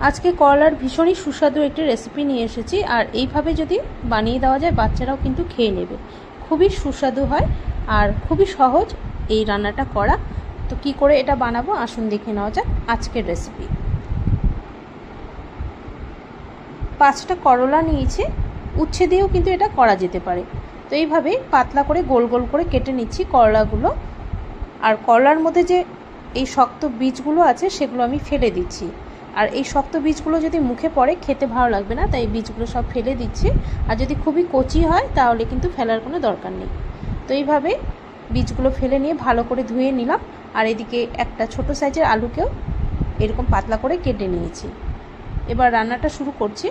আজকে করলার ভীষণই সুস্বাদু একটি রেসিপি নিয়ে এসেছি, আর এইভাবে যদি বানিয়ে দেওয়া যায়, বাচ্চারাও কিন্তু খেয়ে নেবে। খুবই সুস্বাদু হয়, আর খুবই সহজ এই রান্নাটা করা। তো কি করে এটা বানাবো, আসুন দেখে নেওয়া যাক আজকের রেসিপি পাঁচটা করলা নিয়েছে, উচ্ছে দিয়েও কিন্তু এটা করা যেতে পারে। তো এইভাবে পাতলা করে গোল গোল করে কেটে নিচ্ছি করলাগুলো। আর করলার মধ্যে যে এই শক্ত বীজগুলো আছে, সেগুলো আমি ফেলে দিচ্ছি। আর এই শক্ত বীজগুলো যদি মুখে পড়ে, খেতে ভালো লাগবে না, তাই বীজগুলো সব ফেলে দিচ্ছি। আর যদি খুবই কচি হয়, তাহলে কিন্তু ফেলার কোনো দরকার নেই। তো এইভাবে বীজগুলো ফেলে নিয়ে ভালো করে ধুয়ে নিলাম। আর এদিকে একটা ছোট সাইজের আলুকেও এরকম পাতলা করে কেটে নিয়েছি। এবার রান্নাটা শুরু করছি।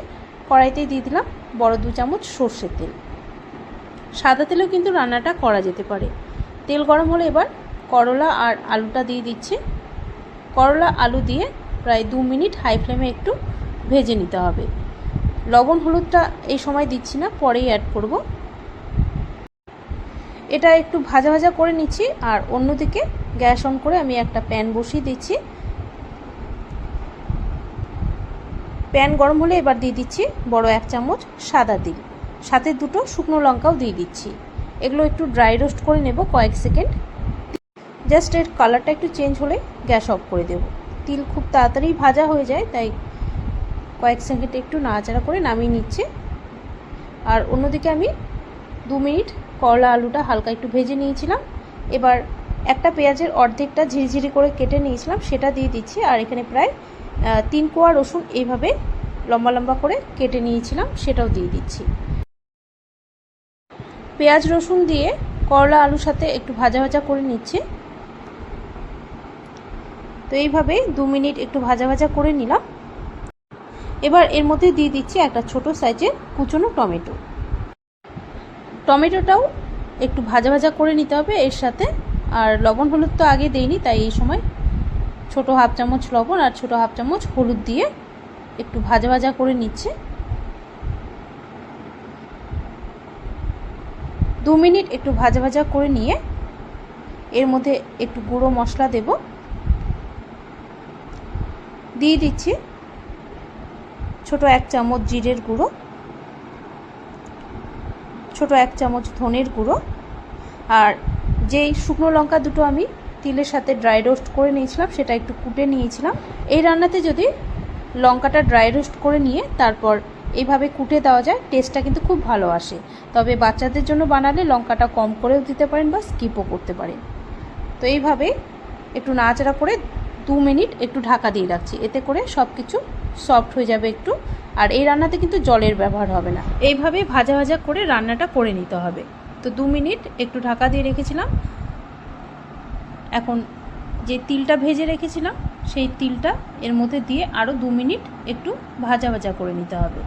কড়াইতেই দিয়ে দিলাম বড় দু চামচ সর্ষের তেল। সাদা তেলেও কিন্তু রান্নাটা করা যেতে পারে। তেল গরম হলে এবার করলা আর আলুটা দিয়ে দিচ্ছি। করলা, আলু দিয়ে প্রায় দু মিনিট হাই ফ্লেমে একটু ভেজে নিতে হবে। লবণ হলুদটা এই সময় দিচ্ছি না, পরেই অ্যাড করব। এটা একটু ভাজা ভাজা করে নিচ্ছি, আর অন্যদিকে গ্যাস অন করে আমি একটা প্যান বসিয়ে দিচ্ছি। প্যান গরম হলে এবার দিয়ে দিচ্ছি বড় এক চামচ সাদা তিল। সাথে দুটো শুকনো লঙ্কাও দিয়ে দিচ্ছি। এগুলো একটু ড্রাই রোস্ট করে নেব কয়েক সেকেন্ড। জাস্ট এর কালারটা একটু চেঞ্জ হলে গ্যাস অফ করে দেব। তিল খুব তাড়াতাড়ি ভাজা হয়ে যায়, তাই কয়েক সেকেন্ড একটু নাড়াচাড়া করে নামিয়ে নিচ্ছে। আর অন্যদিকে আমি দু মিনিট করলা আলুটা হালকা একটু ভেজে নিয়েছিলাম। এবার একটা পেঁয়াজের অর্ধেকটা ঝিরিঝিরি করে কেটে নিয়েছিলাম, সেটা দিয়ে দিচ্ছি। আর এখানে প্রায় তিন কোয়া রসুন এইভাবে লম্বা লম্বা করে কেটে নিয়েছিলাম, সেটাও দিয়ে দিচ্ছি। পেঁয়াজ রসুন দিয়ে করলা আলুর সাথে একটু ভাজা ভাজা করে নিচ্ছি। তো এইভাবে দু মিনিট একটু ভাজা ভাজা করে নিলাম। এবার এর মধ্যে দিয়ে দিচ্ছি একটা ছোট সাইজের কুচনো টমেটো। টমেটোটাও একটু ভাজা ভাজা করে নিতে হবে এর সাথে। আর লবণ হলুদ তো আগে দেইনি, তাই এই সময় ছোট হাফ চামচ লবণ আর ছোট হাফ চামচ হলুদ দিয়ে একটু ভাজা ভাজা করে নিচ্ছে। দু মিনিট একটু ভাজা ভাজা করে নিয়ে এর মধ্যে একটু গুঁড়ো মশলা দেব। দিয়ে দিচ্ছি ছোট এক চামচ জিরের গুঁড়ো, ছোট এক চামচ ধনের গুঁড়ো, আর যেই শুকনো লঙ্কা দুটো আমি তিলের সাথে ড্রাই রোস্ট করে নিয়েছিলাম সেটা একটু কুটে নিয়েছিলাম। এই রান্নাতে যদি লঙ্কাটা ড্রাই রোস্ট করে নিয়ে তারপর এইভাবে কুটে দেওয়া যায় টেস্টটা কিন্তু খুব ভালো আসে। তবে বাচ্চাদের জন্য বানালে লঙ্কাটা কম করেও দিতে পারেন বা স্কিপও করতে পারেন। তো এইভাবে একটু নাড়াচাড়া করে দু মিনিট একটু ঢাকা দিয়ে রাখছি। এতে করে সব কিছু সফট হয়ে যাবে একটু। আর এই রান্নাতে কিন্তু জলের ব্যবহার হবে না। এইভাবে ভাজা ভাজা করে রান্নাটা করে নিতে হবে। তো দু মিনিট একটু ঢাকা দিয়ে রেখেছিলাম। এখন যে তিলটা ভেজে রেখেছিলাম, সেই তিলটা এর মধ্যে দিয়ে আরও দু মিনিট একটু ভাজা ভাজা করে নিতে হবে।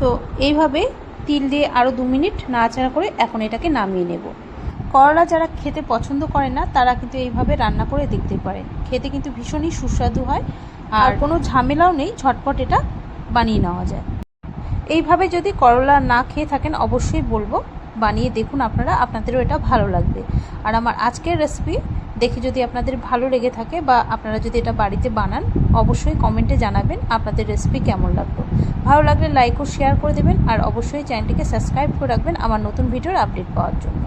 তো এইভাবে তিল দিয়ে আরও দু মিনিট নাড়াচাড়া করে এখন এটাকে নামিয়ে নেব। করলা যারা খেতে পছন্দ করে না তারা কিন্তু এইভাবে রান্না করে দেখতে পারেন খেতে কিন্তু ভীষণই সুস্বাদু হয় আর কোনো ঝামেলাও নেই ঝটপট এটা বানিয়ে নেওয়া যায়। এইভাবে যদি করলা না খেয়ে থাকেন অবশ্যই বলব বানিয়ে দেখুন আপনারা আপনাদেরও এটা ভালো লাগবে। আর আমার আজকের রেসিপি দেখে যদি আপনাদের ভালো লেগে থাকে বা আপনারা যদি এটা বাড়িতে বানান অবশ্যই কমেন্টে জানাবেন আপনাদের রেসিপি কেমন লাগল। ভালো লাগলে লাইক ও শেয়ার করে দেবেন, আর অবশ্যই চ্যানেলটিকে সাবস্ক্রাইব করে রাখবেন আমার নতুন ভিডিওর আপডেট পাওয়ার জন্য।